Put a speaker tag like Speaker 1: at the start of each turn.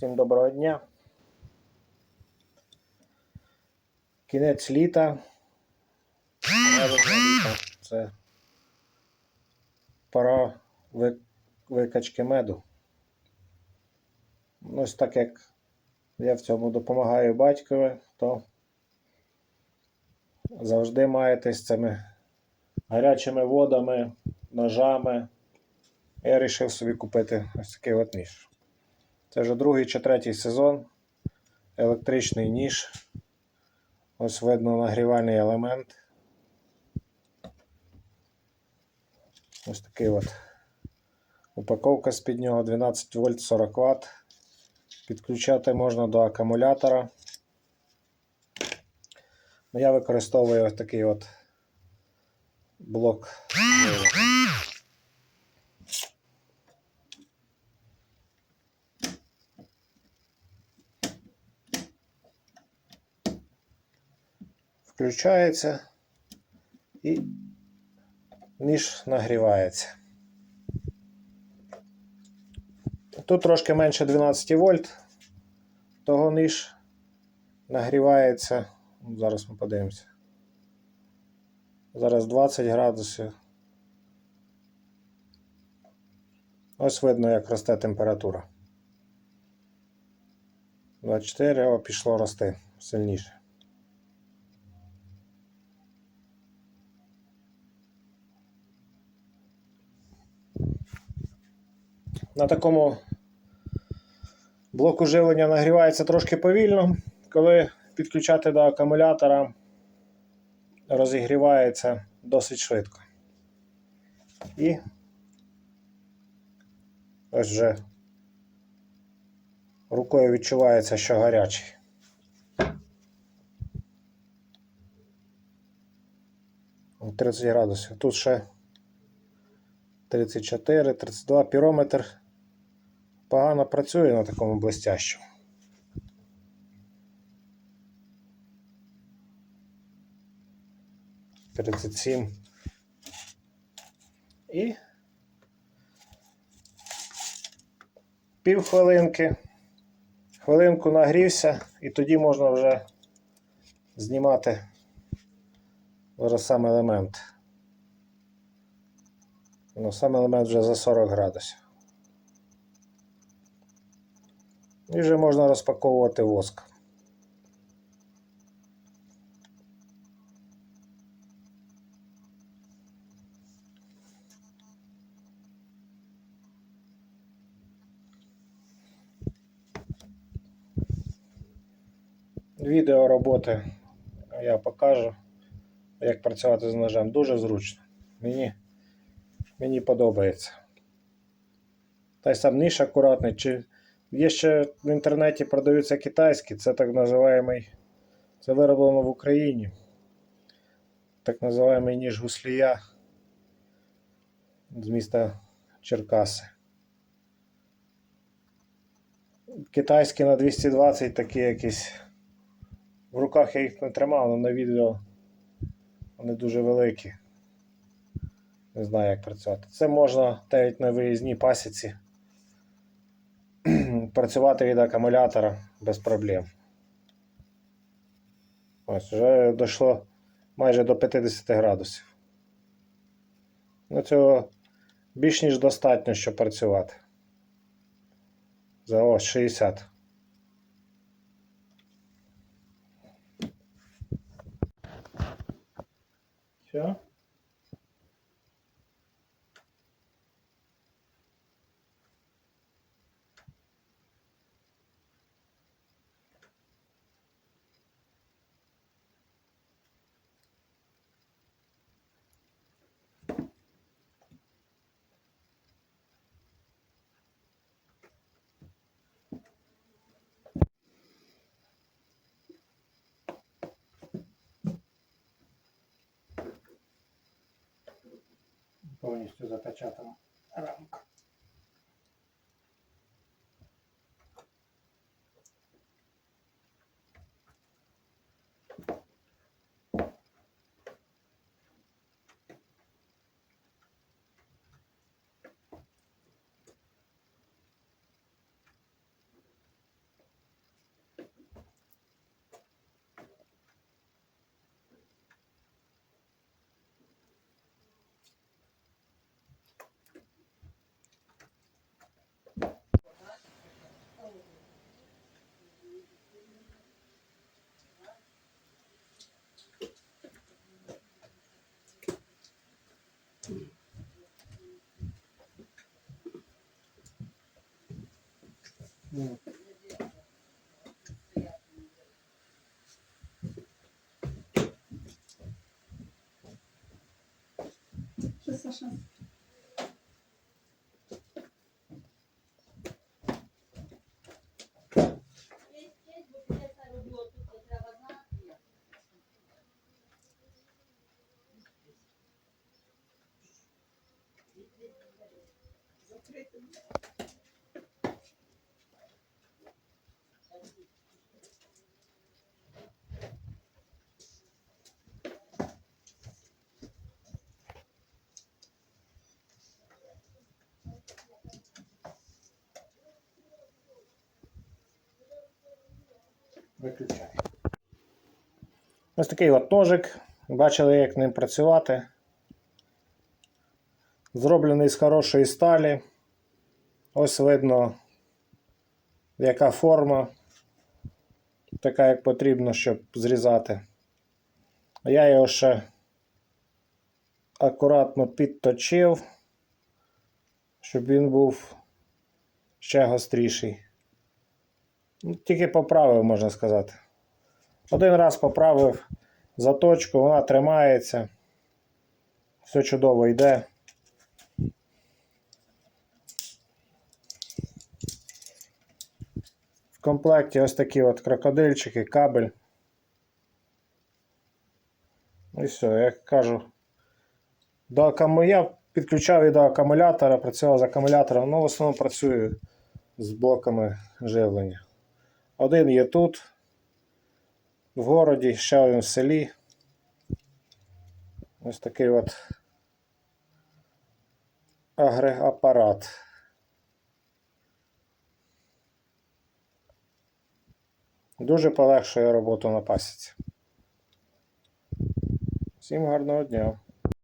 Speaker 1: Всім доброго дня. Кінець літа. Це пора викачки меду. Ось так як я в цьому допомагаю батькові, то завжди маєте з цими гарячими водами, ножами. Я вирішив собі купити ось такий от ніж. Це вже другий чи третій сезон. Електричний ніж. Ось видно нагрівальний елемент. Ось такий от. Упаковка з-під нього 12 вольт 40 Вт. Підключати можна до акумулятора. Ну, Я використовую ось такий от блок. Включається і ніж нагрівається. Тут трошки менше 12 вольт, того ніж нагрівається. Зараз ми подивимося. Зараз 20 градусів. Ось видно, як росте температура. 24, о, пішло рости сильніше. На такому блоку живлення нагрівається трошки повільно. Коли підключати до акумулятора, розігрівається досить швидко. І ось вже рукою відчувається, що гарячий. О, 30 градусів. Тут ще 34, 32 пірометр погано працює на такому блестящому. Тридцять сім. І пів хвилинки. Хвилинку нагрівся, і тоді можна вже знімати зараз сам елемент. Ну, сам елемент вже за 40 градусів. І вже можна розпаковувати воск. Відео роботи я покажу, як працювати з ножем. Дуже зручно. Мені, мені подобається. Та й сам ніж акуратний. Чи Є ще в інтернеті продаються китайські, це так називаємий, це вироблено в Україні. Так називаємий ніж гуслія з міста Черкаси. Китайські на 220 такі якісь. В руках я їх не тримав, але на відео вони дуже великі. Не знаю, як працювати. Це можна навіть на виїзній пасіці працювати від акумулятора без проблем. Ось вже дійшло майже до 50 градусів. Ну, цього більш ніж достатньо, щоб працювати. За ось 60. Все? Повністю запечатана рамка.
Speaker 2: Що, Саша?
Speaker 1: Виключай. Ось такий от ножик. Бачили, як ним працювати. Зроблений з хорошої сталі. Ось видно, яка форма. Така, як потрібно, щоб зрізати. Я його ще акуратно підточив, щоб він був ще гостріший. Ну, Тільки поправив, можна сказати. Один раз поправив заточку, вона тримається. Все чудово йде. В комплекті ось такі от крокодильчики, кабель. І все, як кажу. До акуму... Я підключав і до акумулятора, працював з акумулятором, ну в основному працюю з блоками живлення. Один є тут, в городі, ще один в селі. Ось такий от агрегапарат. Дуже полегшує роботу на пасіці. Всім гарного дня!